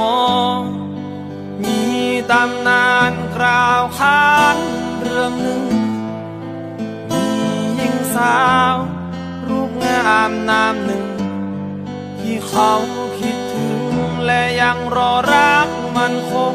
มมีตำนานกล่าวขานเรื่องหนึ่ง มีหญิงสาว รูปงามนามหนึ่ง ที่เขาคิดถึงและยังรอรักมันคง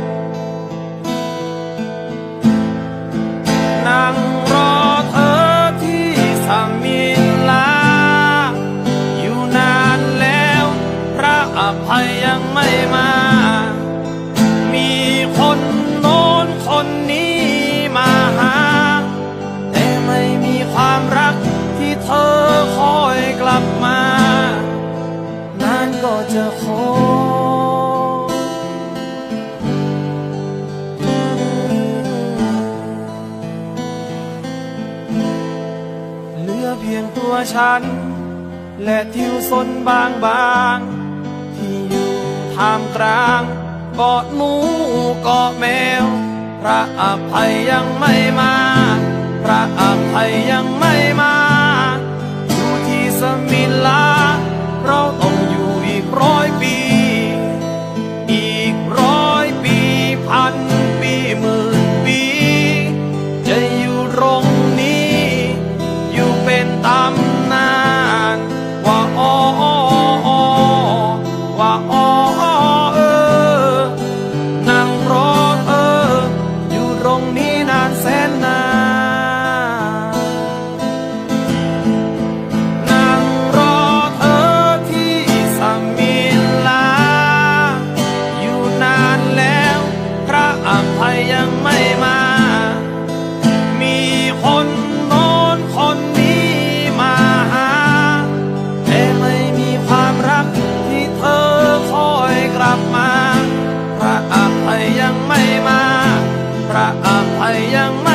อยยังไม่มา มีคนโน้นคนนี้มาหา แต่ไม่มีความรักที่เธอคอยกลับมา นานก็จะขอเหลือเพียงตัวฉัน และทิวสนบางบาง ท่ามกลางกอดหมูกอดแมว พระอภัยยังไม่มา พระอภัยยังไม่มา อยู่ที่สมิลา เราต้องอยู่อีกร้อยปี อีกร้อยปีพันปีหมื่นปี จะอยู่รง à, à, à,